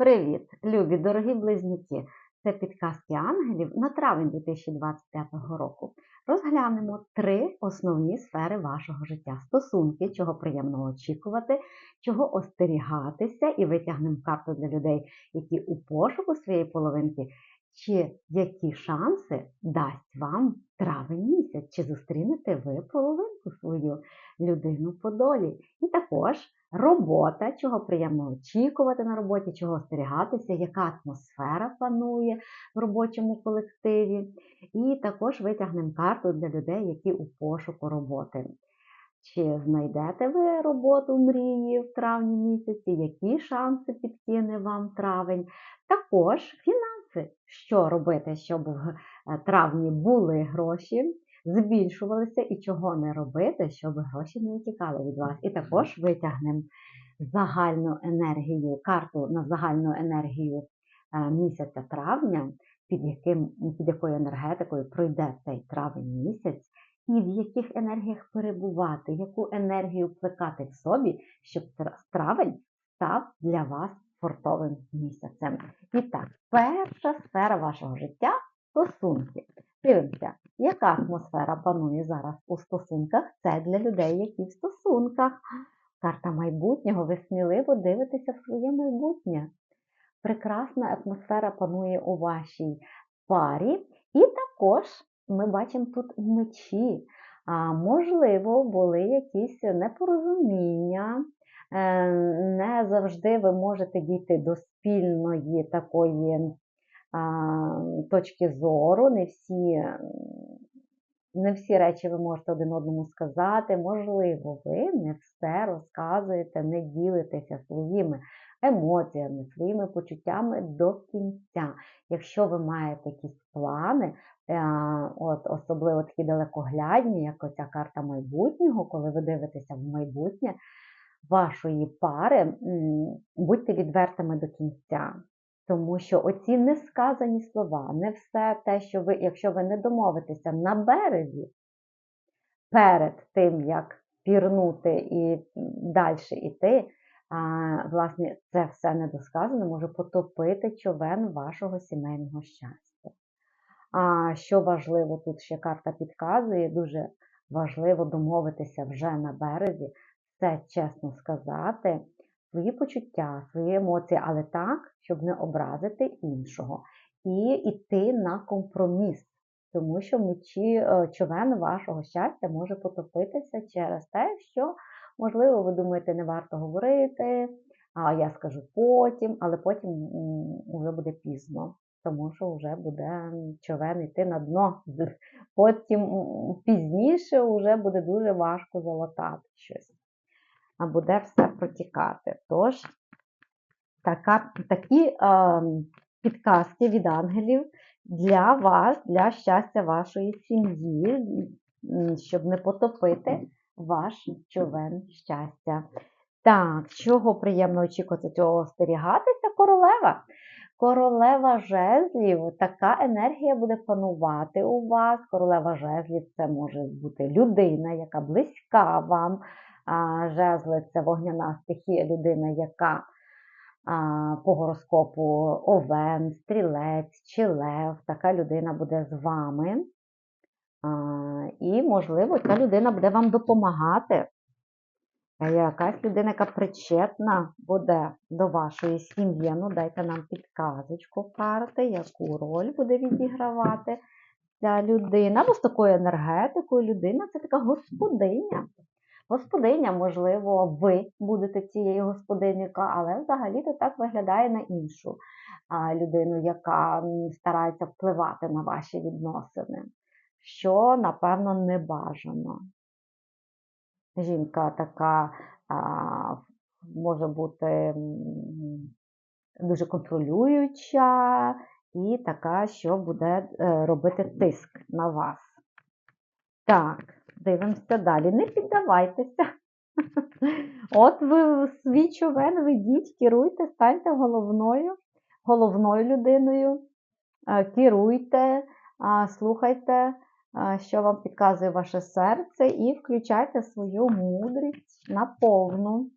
Привіт, любі дорогі близнюки! Це підказки ангелів на травень 2025 року. Розглянемо три основні сфери вашого життя: стосунки, чого приємно очікувати, чого остерігатися, і витягнемо карту для людей, які у пошуку своєї половинки, чи які шанси дасть вам травень місяць, чи зустрінете ви половинку свою людину по долі. І також робота, чого приємно очікувати на роботі, чого остерігатися, яка атмосфера панує в робочому колективі. І також витягнемо карту для людей, які у пошуку роботи. Чи знайдете ви роботу мрії в травні місяці, які шанси підкине вам травень? Також фінанси, що робити, щоб в е, травні були гроші, збільшувалися і чого не робити, щоб гроші не утікали від вас. І також витягнемо загальну енергію, карту на загальну енергію е, місяця травня, під, яким, під якою енергетикою пройде цей травень місяць, і в яких енергіях перебувати, яку енергію плекати в собі, щоб травень став для вас фортовим місяцем. І так, перша сфера вашого життя стосунки. Дивимося, яка атмосфера панує зараз у стосунках? Це для людей, які в стосунках. Карта майбутнього, ви сміливо дивитеся в своє майбутнє. Прекрасна атмосфера панує у вашій парі. І також ми бачимо тут мечі. А, Можливо, були якісь непорозуміння. Е, не завжди ви можете дійти до спільної такої точки зору, не всі не всі речі ви можете один одному сказати. Можливо, ви не все розказуєте, не ділитеся своїми емоціями, своїми почуттями до кінця. Якщо ви маєте якісь плани, е, от особливо такі далекоглядні, як оця карта майбутнього, коли ви дивитеся в майбутнє вашої пари, будьте відвертими до кінця. Тому що оці несказані слова, не все те, що ви, якщо ви не домовитеся на березі, перед тим, як пірнути і далі йти, а, власне, це все недосказане може потопити човен вашого сімейного щастя. А що важливо, тут ще карта підказує, дуже важливо домовитися вже на березі, все чесно сказати свої почуття, свої емоції, але так, щоб не образити іншого. І йти на компроміс, тому що мечі е, човен вашого щастя може потопитися через те, що, можливо, ви думаєте, не варто говорити, а я скажу потім, але потім вже буде пізно. Тому що вже буде човен йти на дно. Потім пізніше вже буде дуже важко залатати щось буде все протікати. Тож, така, такі е, підказки від ангелів для вас, для щастя вашої сім'ї, щоб не потопити ваш човен щастя. Так, чого приємно очікувати цього остерігатися? Королева. Королева жезлів, така енергія буде панувати у вас. Королева жезлів це може бути людина, яка близька вам, жезли це вогняна стихія людина, яка по гороскопу овен, стрілець чи лев, така людина буде з вами. І, можливо, ця людина буде вам допомагати. Якась людина, яка причетна буде до вашої сім'ї. Ну, дайте нам підказочку карти, яку роль буде відігравати ця людина. Бо з такою енергетикою людина це така господиня. Господиня, можливо, ви будете цією господинею, але взагалі-то так виглядає на іншу людину, яка старається впливати на ваші відносини, що, напевно, не бажано. Жінка така може бути дуже контролююча і така, що буде е, робити тиск на вас. Так. Дивимося далі. Не піддавайтеся. От ви свій човен ведіть, керуйте, станьте головною, головною людиною, керуйте, слухайте, що вам підказує ваше серце, і включайте свою мудрість на повну.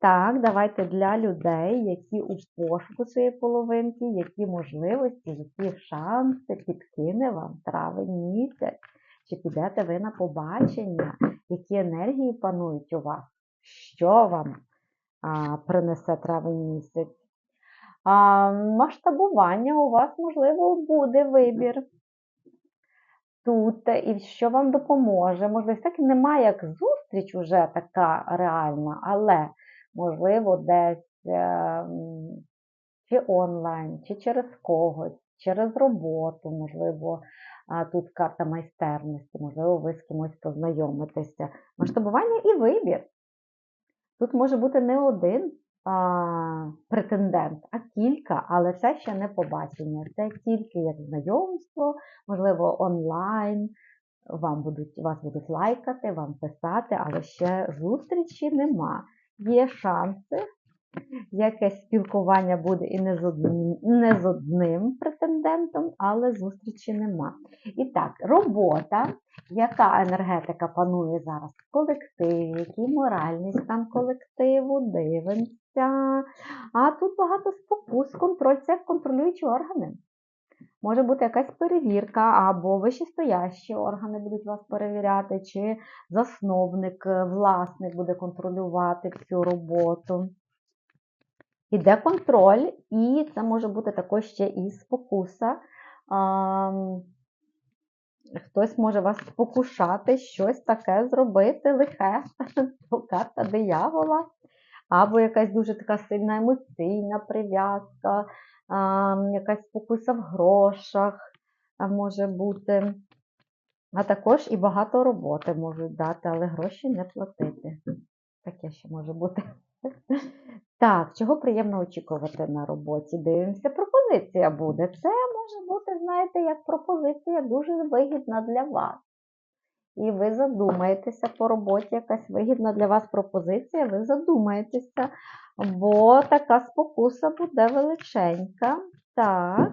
Так, давайте для людей, які у пошуку своєї половинки, які можливості, які шанси підкине вам травень місяць. Чи підете ви на побачення, які енергії панують у вас? Що вам а, принесе травень місяць? А, масштабування у вас, можливо, буде вибір. Тут і що вам допоможе. Можливо, так немає як зустріч уже така реальна, але, можливо, десь е, чи онлайн, чи через когось, через роботу, можливо, тут карта майстерності, можливо, ви з кимось познайомитеся. Масштабування і вибір. Тут може бути не один а, претендент, а кілька, але це ще не побачення. Це тільки як знайомство, можливо, онлайн. Вам будуть, вас будуть лайкати, вам писати, але ще зустрічі нема. Є шанси, якесь спілкування буде і не з одним, не з одним претендентом, але зустрічі нема. І так, робота, яка енергетика панує зараз в колективі, який моральний стан колективу, дивимося. А тут багато спокус, контроль це контролюючі органи. Може бути якась перевірка, або вищестоящі органи будуть вас перевіряти, чи засновник, власник буде контролювати всю роботу. Іде контроль, і це може бути також ще і спокуса. Хтось може вас спокушати, щось таке зробити лихе, то карта диявола, або якась дуже така сильна емоційна прив'язка, якась спокуса в грошах може бути. А також і багато роботи можуть дати, але гроші не платити. Таке ще може бути. Так, чого приємно очікувати на роботі? Дивимося, пропозиція буде. Це може бути, знаєте, як пропозиція дуже вигідна для вас. І ви задумаєтеся по роботі, якась вигідна для вас пропозиція, ви задумаєтеся, бо така спокуса буде величенька. Так,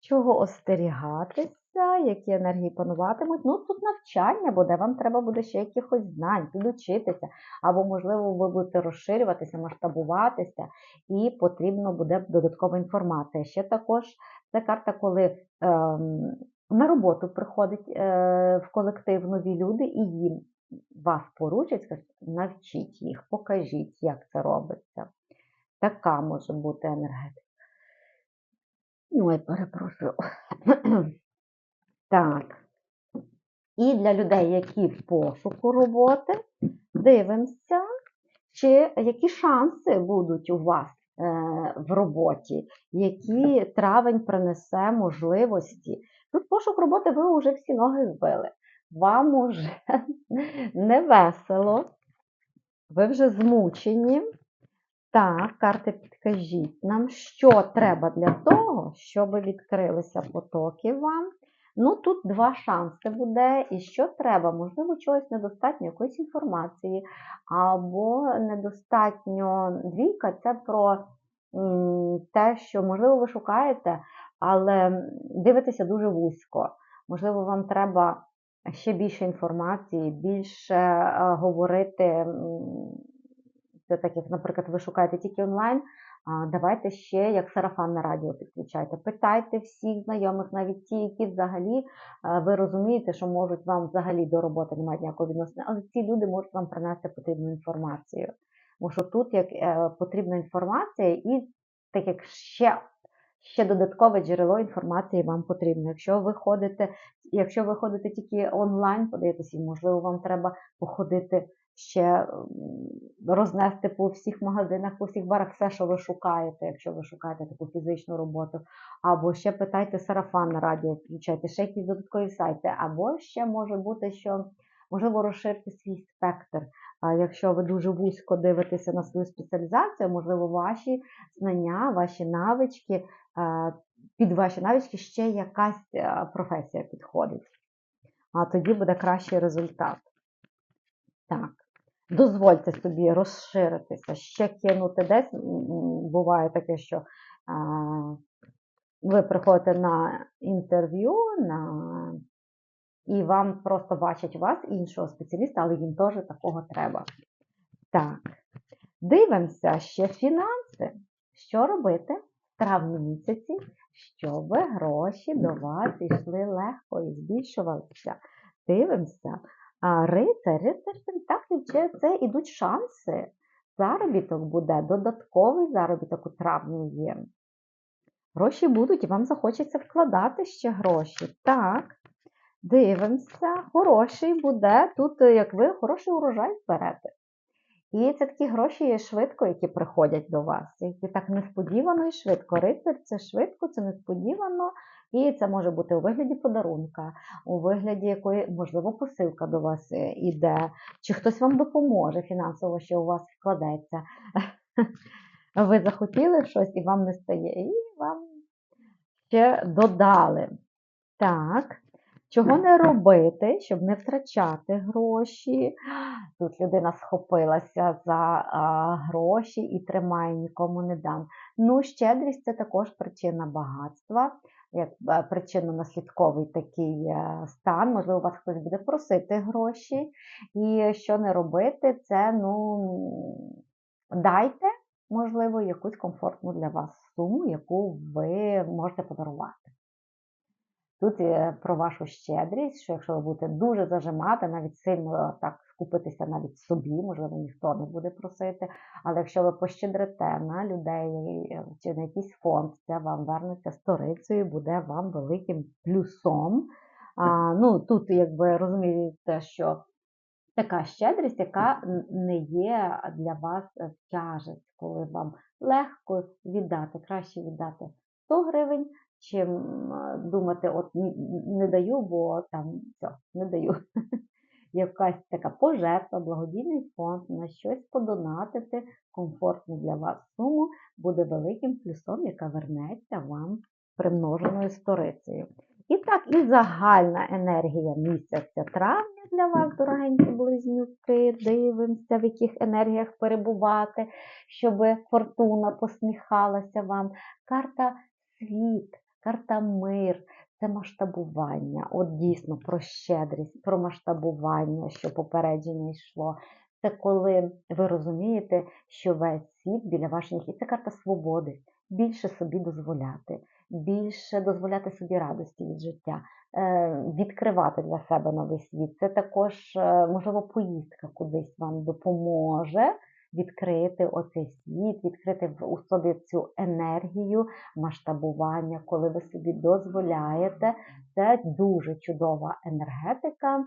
чого остерігатися, які енергії пануватимуть? Ну, тут навчання буде, вам треба буде ще якихось знань, підучитися, або, можливо, ви будете розширюватися, масштабуватися, і потрібно буде додаткова інформація. Ще також це карта, коли ем, на роботу приходять е, в колектив нові люди, і їм вас поручать, скажуть, навчіть їх, покажіть, як це робиться. Така може бути енергетика. Ой, перепрошую. Так. І для людей, які в пошуку роботи, дивимося, чи які шанси будуть у вас е, в роботі, які травень принесе можливості. Тут пошук роботи ви вже всі ноги збили. Вам уже не весело, ви вже змучені. Так, карти підкажіть нам, що треба для того, щоб відкрилися потоки вам. Ну, тут два шанси буде. І що треба? Можливо, чогось недостатньо, якоїсь інформації, або недостатньо двійка це про те, що, можливо, ви шукаєте, але дивитеся дуже вузько. Можливо, вам треба ще більше інформації, більше е, говорити. це так, як, наприклад, ви шукаєте тільки онлайн, давайте ще як сарафанне радіо підключайте. Питайте всіх знайомих, навіть ті, які взагалі е, ви розумієте, що можуть вам взагалі до роботи не мають ніякого відношення, але ці люди можуть вам принести потрібну інформацію. Тому що тут як е, потрібна інформація, і так як ще. Ще додаткове джерело інформації вам потрібно. Якщо ви ходите, якщо ви ходите тільки онлайн, подивитися, можливо, вам треба походити ще рознести по всіх магазинах, по всіх барах все, що ви шукаєте, якщо ви шукаєте таку фізичну роботу. Або ще питайте сарафан на радіо, включайте, ще якісь додаткові сайти, або ще може бути, що можливо розширте свій спектр. Якщо ви дуже вузько дивитеся на свою спеціалізацію, можливо, ваші знання, ваші навички, під ваші навички ще якась професія підходить. А тоді буде кращий результат. Так. Дозвольте собі розширитися, ще кинути десь. Буває таке, що ви приходите на інтерв'ю, на... і вам просто бачать вас іншого спеціаліста, але їм теж такого треба. Так. Дивимося ще фінанси. Що робити в травні місяці, щоб гроші до вас йшли легко і збільшувалися. Дивимося. Рицар, рицар Пентаклів, це, це ідуть шанси. Заробіток буде, додатковий заробіток у травні є. Гроші будуть і вам захочеться вкладати ще гроші. Так, дивимося, хороший буде. Тут, е, як ви, хороший урожай зберете. І це такі гроші швидко, які приходять до вас, які так несподівано і швидко. Рицар це швидко, це несподівано, і це може бути у вигляді подарунка, у вигляді якої, можливо, посилка до вас е, іде, чи хтось вам допоможе фінансово, що у вас вкладеться. Ви захотіли щось і вам не стає, і вам ще додали. Так. Чого не робити, щоб не втрачати гроші? Тут людина схопилася за а, гроші і тримає, нікому не дам. Ну, щедрість це також причина багатства, як е, причинно-наслідковий такий е, стан. Можливо, вас хтось буде просити гроші. І що не робити, це ну, дайте, можливо, якусь комфортну для вас суму, яку ви можете подарувати. Тут про вашу щедрість, що якщо ви будете дуже зажимати, навіть сильно так скупитися навіть собі, можливо, ніхто не буде просити. Але якщо ви пощедрите на людей чи на якийсь фонд, це вам вернеться сторицею, буде вам великим плюсом. А, ну, Тут, якби розумієте, що така щедрість, яка не є для вас тяжесть, коли вам легко віддати, краще віддати 100 гривень чим думати, от не даю, бо там все, не даю. Якась така пожертва, благодійний фонд на щось подонатити, комфортну для вас суму, буде великим плюсом, яка вернеться вам примноженою сторицею. І так, і загальна енергія місяця травня для вас, дорогенькі близнюки, дивимося, в яких енергіях перебувати, щоб фортуна посміхалася вам. Карта світ, Карта мир це масштабування. От дійсно про щедрість, про масштабування, що попередження йшло. Це коли ви розумієте, що весь світ біля ваших ніг. Це карта свободи. Більше собі дозволяти, більше дозволяти собі радості від життя, е, відкривати для себе новий світ. Це також, е, можливо, поїздка кудись вам допоможе відкрити оцей світ, відкрити у собі цю енергію масштабування, коли ви собі дозволяєте. Це дуже чудова енергетика.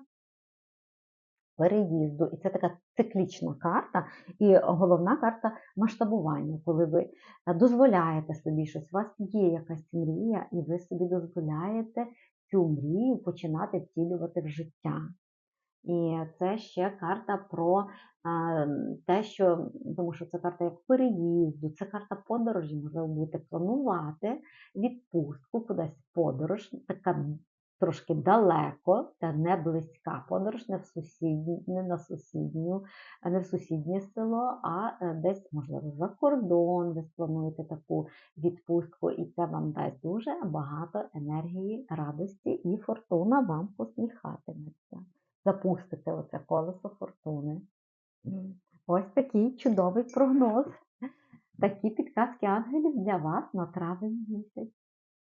Переїзду, і це така циклічна карта, і головна карта масштабування, коли ви дозволяєте собі щось, у вас є якась мрія, і ви собі дозволяєте цю мрію починати втілювати в життя. І це ще карта про те, що, тому що це карта як переїзду, це карта подорожі, можливо, будете планувати відпустку, кудись подорож, така трошки далеко, та не близька подорож, не в сусідні, не на сусідню, не в сусіднє село, а е, десь, можливо, за кордон, ви сплануєте таку відпустку, і це вам дасть дуже багато енергії, радості, і фортуна вам посміхатиметься запустите оце колесо фортуни. Ось такий чудовий прогноз. Такі підказки ангелів для вас на травень місяць.